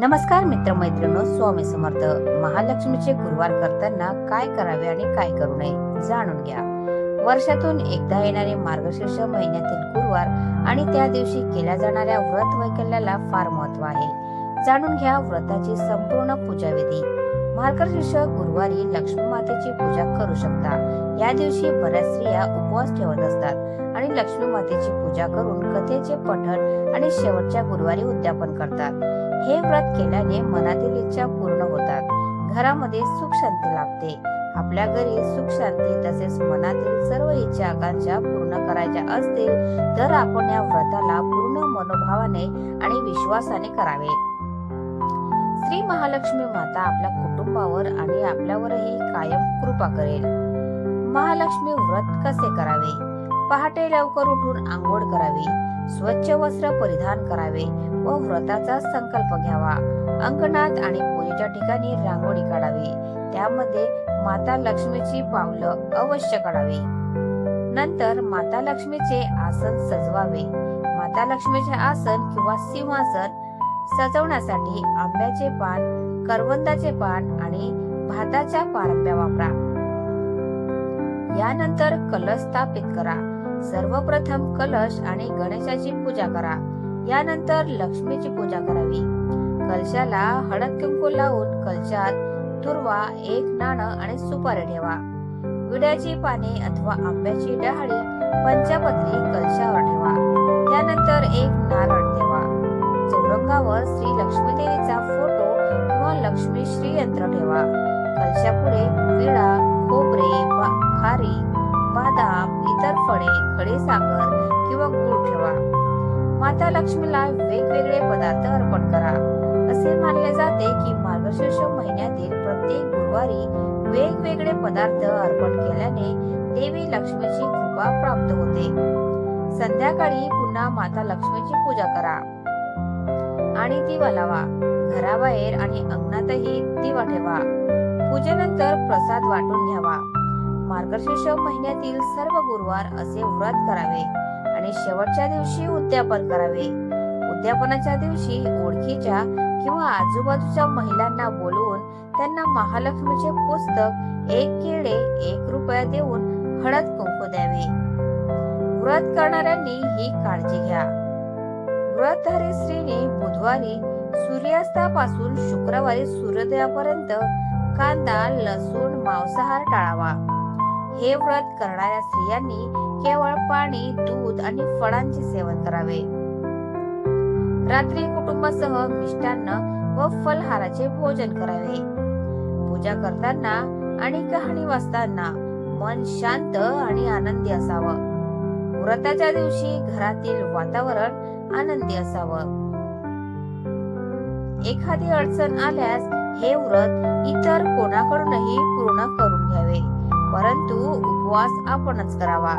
नमस्कार मित्रमैत्रिणींनो स्वामी समर्थ. महालक्ष्मीचे गुरुवार करताना काय करावे आणि काय करू नये जाणून घ्या. वर्षातून एकदा येणारे मार्गशीर्ष महिन्यातील गुरुवार आणि त्या दिवशी केल्या जाणाऱ्या व्रत वैकल्याला फार महत्त्व आहे. जाणून घ्या व्रताची संपूर्ण पूजाविधी. मार्गशीर्ष गुरुवारी लक्ष्मी मातेची पूजा करू शकता. या दिवशी बऱ्याच स्त्रिया उपवास ठेवत असतात. आणि लक्ष्मी मातेची पूजा करून कथेचे पठण आणि शेवटच्या गुरुवारी उद्यापन करतात. हे व्रत केल्याने मनातील इच्छा पूर्ण होतात. घरामध्ये सुख शांती लाभते. आपल्या घरी सुख शांती तसेच मनातील सर्व इच्छा आकांक्षा पूर्ण करायच्या असतील तर आपण या व्रताला पूर्ण मनोभावाने आणि विश्वासाने करावे. श्री महालक्ष्मी माता आपल्या कुटुंबावर आणि आपल्यावरही कायम कृपा करेल. महालक्ष्मी व्रत कसे करावे? पहाटे लवकर उठून आंघोळ करावी स्वच्छ वस्त्र परिधान करावे व व्रताचा संकल्प घ्यावा. अंगणात आणि पूजेच्या ठिकाणी रांगोळी काढावी. त्यामध्ये माता लक्ष्मीची पावलं अवश्य काढावी. नंतर माता लक्ष्मीचे आसन सजवावे. माता लक्ष्मीचे आसन किंवा सिंहासन सजवण्यासाठी आंब्याचे पान करवंदाचे पान आणि भाताच्या पारंब्या वापरा. यानंतर कलश स्थापित करा. सर्वप्रथम कलश आणि गणेशाची पूजा करा. यानंतर लक्ष्मीची पूजा करावी. कलशाला हळद कुंकू लावून कलशात तुरवा एक नाणं आणि सुपारी ठेवा. विड्याची पाने अथवा आंब्याची डहाळी पंचापत्री कलशावर ठेवा. त्यानंतर एक नारळ ठेवा. चौरंगावर श्री लक्ष्मी देवीचा फोटो किंवा लक्ष्मी श्री यंत्र ठेवा. कलशापुढे विडा खोबरे खारी बदाम इतर फळे खडीसाखर किंवा गुळ ठेवा. माता लक्ष्मीला वेगवेगळे पदार्थ अर्पण करा. असे मानले जाते की मार्गशीर्ष महिन्यातील प्रत्येक गुरुवारी वेगवेगळे पदार्थ अर्पण केल्याने देवी लक्ष्मीची कृपा प्राप्त होते. संध्याकाळी पुन्हा माता लक्ष्मीची पूजा करा. आणि दिवा लावा. घराबाहेर आणि अंगणातही दिवा ठेवा. पूजेनंतर प्रसाद वाटून घ्यावा. मार्गशीर्ष महिन्यातील सर्व गुरुवार असे व्रत करावे आणि शेवटच्या दिवशी उद्यापन करावे. उद्यापनाच्या दिवशी ओळखीच्या किंवा आजूबाजूच्या महिलांना बोलवून त्यांना महालक्ष्मीचे पुस्तक एक केळे एक रुपया देऊन हळद कुंकू द्यावे. व्रत करणाऱ्यांनी ही काळजी घ्या. व्रतधारी स्त्रीने बुधवारी सूर्यास्तापासून शुक्रवारी सूर्योदयापर्यंत कांदा लसूण मांसाहार टाळावा. हे व्रत करणाऱ्या स्त्रियांनी केवळ पाणी दूध आणि फळांचे सेवन करावे. रात्री कुटुंबासह मिष्टान्न व फलहाराचे भोजन करावे. पूजा करताना आणि कहाणी वाचताना मन शांत आणि आनंदी असावं. व्रताच्या दिवशी घरातील वातावरण आनंदी असावं. एखादी अडचण आल्यास हे व्रत इतर कोणाकडूनही पूर्ण करून घ्यावे. परंतु उपवास आपणच करावा.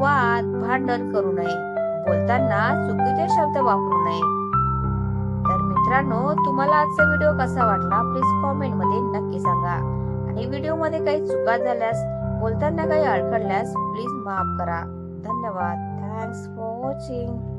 वाद भांडण करू नये. बोलताना चुकीचे शब्द वापरू नये. तर मित्रांनो तुम्हाला आजचा व्हिडिओ कसा वाटला? प्लीज कॉमेंटमध्ये नक्की सांगा. आणि व्हिडिओमध्ये काही चुका झाल्यास बोलताना काही अडखळल्यास प्लीज माफ करा. धन्यवाद. Thanks for watching